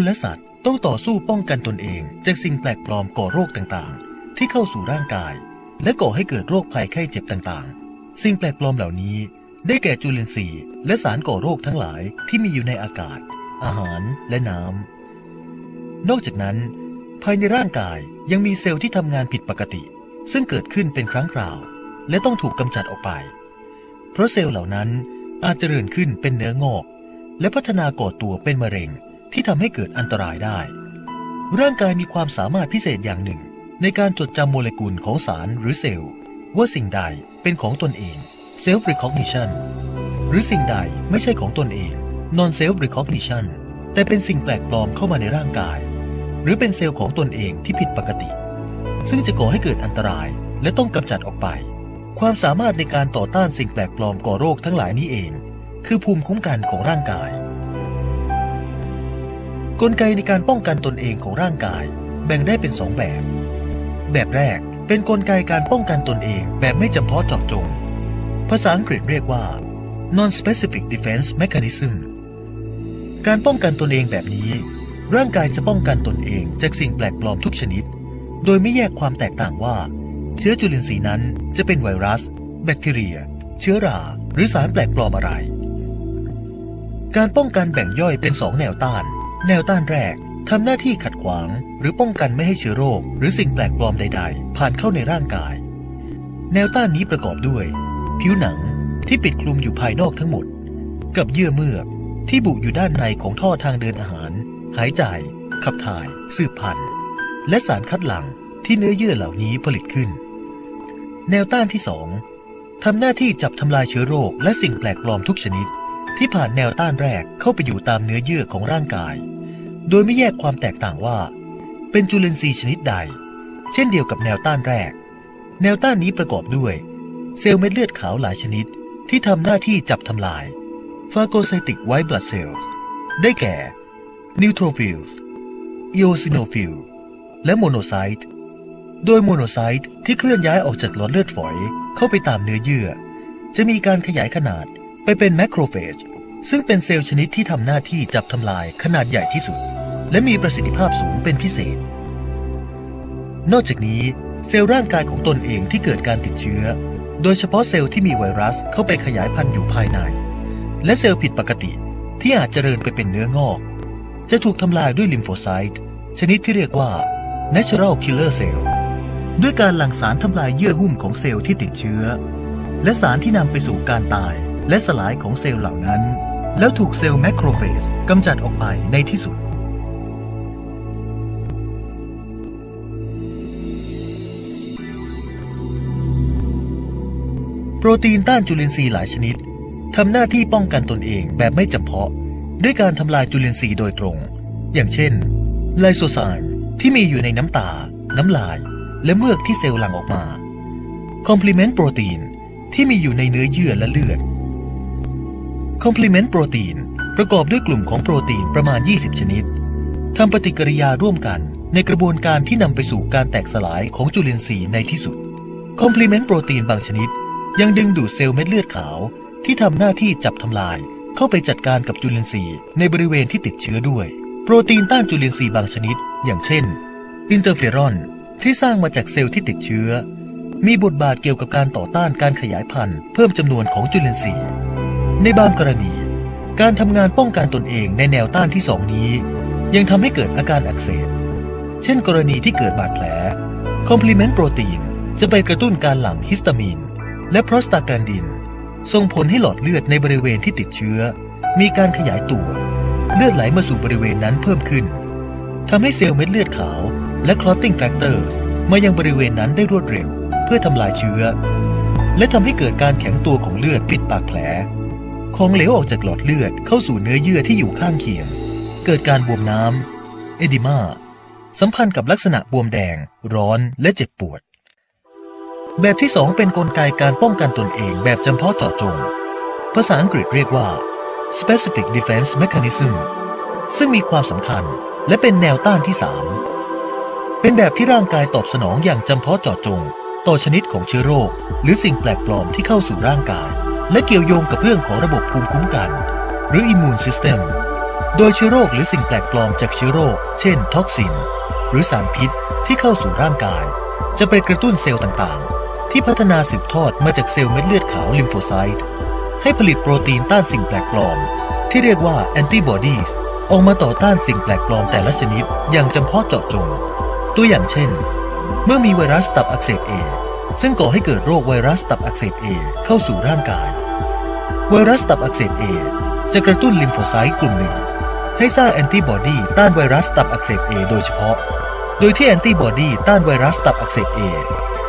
คนและสัตว์ต้องต่อสู้ป้องกันตนเอง จากสิ่งแปลกปลอมก่อโรคต่างๆ ที่เข้าสู่ร่างกาย และก่อให้เกิดโรคภัยไข้เจ็บต่างๆ สิ่งแปลกปลอมเหล่านี้ ได้แก่จุลินทรีย์และสารก่อโรคทั้งหลายที่มีอยู่ในอากาศ อาหารและน้ำนอกจากนั้น ภายในร่างกายยังมีเซลล์ที่ทำงานผิดปกติ ซึ่งเกิดขึ้นเป็นครั้งคราว และต้องถูกกำจัดออกไป เพราะเซลล์เหล่านั้นอาจเจริญขึ้นเป็นเนื้องอก และพัฒนาก่อตัวเป็นมะเร็ง ที่ทำให้เกิดอันตรายได้ ร่างกายมีความสามารถพิเศษอย่างหนึ่ง ในการจดจำโมเลกุลของสารหรือเซลล์ ว่าสิ่งใดเป็นของตนเอง self recognition หรือสิ่งใดไม่ใช่ของตนเอง non self recognition แต่เป็นสิ่งแปลกปลอมเข้ามาในร่างกาย หรือเป็นเซลล์ของตนเองที่ผิดปกติ ซึ่งจะก่อให้เกิดอันตรายและต้องกำจัดออกไป ความสามารถในการต่อต้านสิ่งแปลกปลอมก่อโรคทั้งหลายนี้เอง คือภูมิคุ้มกันของร่างกาย กลไกในการป้องกันตนเองของร่างกาย แบ่งได้เป็นสองแบบ แบบแรกเป็นกลไกการป้องกันตนเองแบบไม่จำเพาะเจาะจง ภาษาอังกฤษเรียกว่า non-specific defense mechanism การป้องกันตนเองแบบนี้ ร่างกายจะป้องกันตนเองจากสิ่งแปลกปลอมทุกชนิด โดยไม่แยกความแตกต่างว่า เชื้อจุลินทรีย์นั้นจะเป็นไวรัส แบคทีเรีย เชื้อรา หรือสารแปลกปลอมอะไร การป้องกันแบ่งย่อยเป็นสองแนวต้าน แนวต้านแรกทำหน้าที่ขัดขวาง หรือป้องกันไม่ให้เชื้อโรค หรือสิ่งแปลกปลอมใด ๆ ผ่านเข้าในร่างกาย แนวต้านนี้ประกอบด้วย ผิวหนังที่ปิดคลุมอยู่ภายนอกทั้งหมด กับเยื่อเมือกที่บุอยู่ด้านในของท่อทางเดินอาหาร หายใจ ขับถ่าย สืบพันธุ์ และสารคัดหลั่งที่เนื้อเยื่อเหล่านี้ผลิตขึ้น แนวต้านที่สองทำหน้าที่จับทำลายเชื้อโรคและสิ่งแปลกปลอมทุกชนิด ที่ผ่านแนวต้านแรกเข้าไปอยู่ตามเนื้อเยื่อของร่างกาย โดยไม่แยกความแตกต่างว่า เป็นจุลินทรีย์ชนิดใด เช่นเดียวกับแนวต้านแรก แนวต้านนี้ประกอบด้วย เซลล์เม็ดเลือดขาวหลายชนิดที่ทำหน้าที่จับทำลาย phagocytic white blood cells ได้แก่ neutrophils eosinophil และ monocyte โดยโมโนไซต์ที่เคลื่อนย้ายออกจากหลอดเลือดฝอยเข้าไปตามเนื้อเยื่อ จะมีการขยายขนาด ไปเป็นแมคโครเฟจซึ่งเป็นเซลล์ชนิดที่ทำหน้าที่จับทำลายขนาดใหญ่ที่สุด และมีประสิทธิภาพสูงเป็นพิเศษ นอกจากนี้ เซลล์ร่างกายของตนเองที่เกิดการติดเชื้อ โดยเฉพาะเซลล์ที่มีไวรัสเข้าไปขยายพันธุ์อยู่ภายใน และเซลล์ผิดปกติที่อาจเจริญไปเป็นเนื้องอก จะถูกทำลายด้วยลิมโฟไซต์ชนิดที่เรียกว่า natural killer cell ด้วยการหลั่งสารทำลายเยื่อหุ้มของเซลล์ที่ติดเชื้อ และสารที่นำไปสู่การตาย และสลายของเซลล์เหล่านั้น แล้วถูกเซลล์แมคโครเฟจกำจัดออกไปในที่สุด โปรตีนต้านจุลินทรีย์หลายชนิดทำหน้าที่ป้องกันตนเองแบบไม่จำเพาะ ด้วยการทำลายจุลินทรีย์โดยตรง อย่างเช่น ไลโซซม์ที่มีอยู่ในน้ำตา น้ำลาย และเมือกที่เซลล์หลั่งออกมา คอมพลีเมนต์โปรตีนที่มีอยู่ในเนื้อเยื่อและเลือด คอมพลีเมนต์โปรตีนประกอบด้วยกลุ่มของโปรตีนประมาณ 20 ชนิดทำปฏิกิริยาร่วมกันในกระบวนการที่นำไปสู่การแตกสลายของจุลินทรีย์ในที่สุด คอมพลีเมนต์โปรตีนบางชนิด ยังดึงดูดเซลล์เม็ดเลือดขาว ที่ทำหน้าที่จับทำลาย เข้าไปจัดการกับจุลินทรีย์ในบริเวณที่ติดเชื้อด้วย โปรตีนต้านจุลินทรีย์บางชนิด อย่างเช่น อินเตอร์เฟอรอนที่สร้างมาจากเซลล์ที่ติดเชื้อ มีบทบาทเกี่ยวกับการต่อต้านการขยายพันธุ์เพิ่มจำนวนของจุลินทรีย์ ในบางกรณี การทำงานป้องกันตนเองในแนวต้านที่สองนี้ ยังทำให้เกิดอาการอักเสบ เช่นกรณีที่เกิดบาดแผลคอมพลีเมนต์โปรตีนจะไปกระตุ้นการหลั่งฮิสตามีน และโปรสตาแกลนดิน ส่งผลให้หลอดเลือดในบริเวณที่ติดเชื้อ มีการขยายตัว เลือดไหลมาสู่บริเวณนั้นเพิ่มขึ้นทำให้เซลล์เม็ดเลือดขาวและ clotting factors มายังบริเวณนั้นได้รวดเร็ว เพื่อทำลายเชื้อ และทำให้เกิดการแข็งตัวของเลือดปิดปากแผล ของเหลวออกจากหลอดเลือดเข้าสู่เนื้อเยื่อที่อยู่ข้างเคียง เกิดการบวมน้ำเอดิมาสัมพันธ์กับลักษณะบวมแดง ร้อนและเจ็บปวด แบบที่2เป็นนกลไกการป้องกันตนเองแบบจำเพาะเจาะจง ภาษาอังกฤษเรียกว่า specific defense mechanism ซึ่งมีความสำคัญและเป็นแนวต้านที่ 3 เป็นแบบที่ร่างกายตอบสนองอย่างจำเพาะเจาะจง ต่อชนิดของเชื้อโรค หรือสิ่งแปลกปลอมที่เข้าสู่ร่างกาย และเกี่ยวโยงกับเรื่องของระบบภูมิคุ้มกัน หรือ immune system โดยเชื้อโรคหรือสิ่งแปลกปลอมจากเชื้อโรค เช่น ท็อกซิน หรือสารพิษที่เข้าสู่ร่างกาย จะไปกระตุ้นเซลล์ต่างๆ ที่พัฒนาสืบทอดมาจากเซลล์เม็ดเลือดขาวลิมโฟไซต์ให้ผลิตโปรตีนต้านสิ่งแปลกปลอม ที่เรียกว่าแอนติบอดีสออกมาต่อต้านสิ่งแปลกปลอมแต่ละชนิดอย่างจำเพาะเจาะจง ตัวอย่างเช่น เมื่อมีไวรัสตับอักเสบเอ ซึ่งก่อให้เกิดโรคไวรัสตับอักเสบเอเข้าสู่ร่างกาย ไวรัสตับอักเสบเอจะกระตุ้นลิมโฟไซต์กลุ่มหนึ่ง ให้สร้างแอนติบอดีต้านไวรัสตับอักเสบเอโดยเฉพาะ โดยที่แอนติบอดีต้านไวรัสตับอักเสบเอ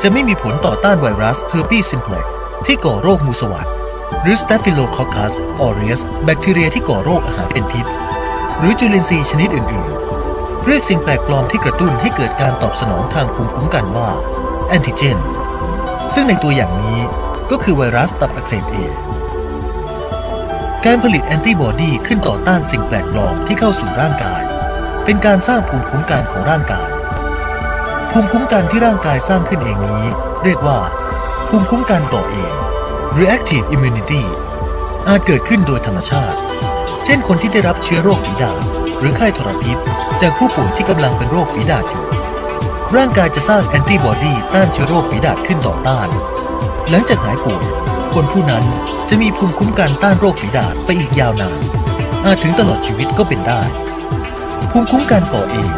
จะไม่มีผลต่อต้านไวรัสเฮอร์ปีซิมเพล็กซ์ที่ก่อโรคมูสวัสหรือ Staphylococcus aureus แบคทีเรียที่ก่อโรคอาหารเป็นพิษ หรือจุลินทรีย์ชนิดอื่น ๆ เรียกสิ่งแปลกปลอมที่กระตุ้นให้เกิดการตอบสนองทางภูมิคุ้มกันว่าแอนติเจน ซึ่งในตัวอย่างนี้ก็คือไวรัสตับอักเสบเอ การผลิตแอนติบอดีขึ้นต่อต้านสิ่งแปลกปลอมที่เข้าสู่ร่างกาย เป็นการสร้างภูมิคุ้มกันของร่างกาย ภูมิคุ้มกันที่ร่างกายสร้างขึ้นเองนี้ เรียกว่า ภูมิคุ้มกันต่อเอง reactive immunity อาจเกิดขึ้นโดยธรรมชาติ เช่นคนที่ได้รับเชื้อโรคฝีดาษหรือไข้ทรพิษจากผู้ป่วยที่กำลังเป็นโรคฝีดาษอยู่ ร่างกายจะสร้างแอนติบอดีต้านเชื้อโรคฝีดาษขึ้นต่อต้าน หลังจากหายป่วยคนผู้นั้นจะมีภูมิคุ้มกันต้านโรคฝีดาษไปอีกยาวนาน อาจถึงตลอดชีวิตก็เป็นได้ ภูมิคุ้มกันก่อเอง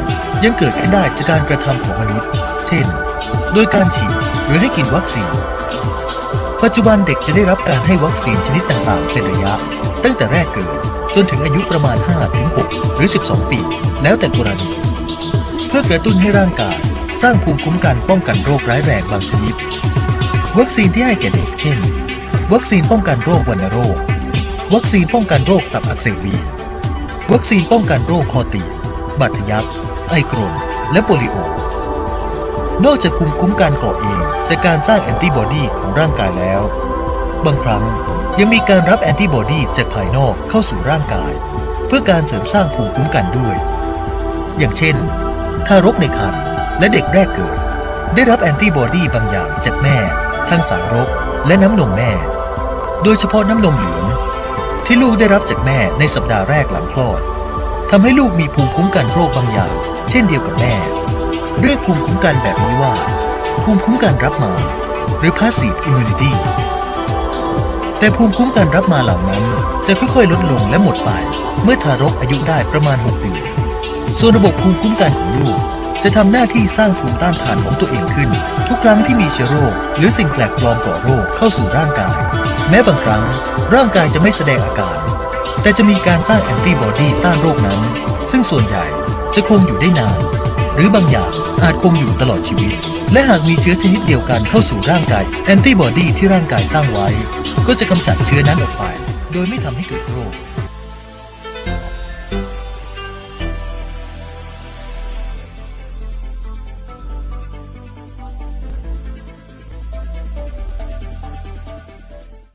ยังเกิดขึ้นได้จากการกระทำของมนุษย์ เช่น โดยการฉีดหรือให้กินวัคซีน ปัจจุบันเด็กจะได้รับการให้วัคซีนชนิดต่างๆ เป็นระยะ ตั้งแต่แรกเกิดจนถึงอายุประมาณ 5-6 หรือ 12 ปี แล้วแต่กรณี เพื่อกระตุ้นให้ร่างกาย สร้างภูมิคุ้มกันป้องกันโรคร้ายแรงบางชนิด วัคซีนที่ให้แก่เด็กเช่น วัคซีนป้องกันโรควัณโรค วัคซีนป้องกันโรคตับอักเสบบีวัคซีนป้องกันโรคคอตีบบาดทะยักไอกรนและโปลิโอนอกจากภูมิคุ้มกันก่อเองจากการสร้างแอนติบอดีของร่างกายแล้ว บางครั้งยังมีการรับแอนติบอดีจากภายนอกเข้าสู่ร่างกาย เพื่อการเสริมสร้างภูมิคุ้มกันด้วย อย่างเช่น ทารกในครรภ์ และเด็กแรกเกิด ได้รับแอนติบอดีบางอย่างจากแม่ ทั้งสารกและน้ำนมแม่ โดยเฉพาะน้ำนมเหลืองที่ลูกได้รับจากแม่ในสัปดาห์แรกหลังคลอดทำให้ลูกมีภูมิคุ้มกันโรคบางอย่าง เช่นเดียวกับแม่ เรียกภูมิคุ้มกันแบบนี้ว่า ภูมิคุ้มกันรับมา หรือ passive immunity แต่ภูมิคุ้มกันรับมาเหล่านั้น จะค่อยๆ ลดลงและหมดไป เมื่อทารกอายุได้ประมาณ 6 เดือน ส่วนระบบภูมิคุ้มกันของลูก จะทำหน้าที่สร้างภูมิต้านทานของตัวเองขึ้น ทุกครั้งที่มีเชื้อโรค หรือสิ่งแปลกปลอมก่อโรคเข้าสู่ร่างกาย แม้บางครั้ง ร่างกายจะไม่แสดงอาการ แต่จะมีการสร้างแอนติบอดีต้านโรคนั้น ซึ่งส่วนใหญ่จะคงอยู่ได้นาน หรือบางอย่างอาจคงอยู่ตลอดชีวิต และหากมีเชื้อชนิดเดียวกันเข้าสู่ร่างกายแอนติบอดีที่ร่างกายสร้างไว้ ก็จะกำจัดเชื้อนั้นออกไป โดยไม่ทำให้เกิดโรค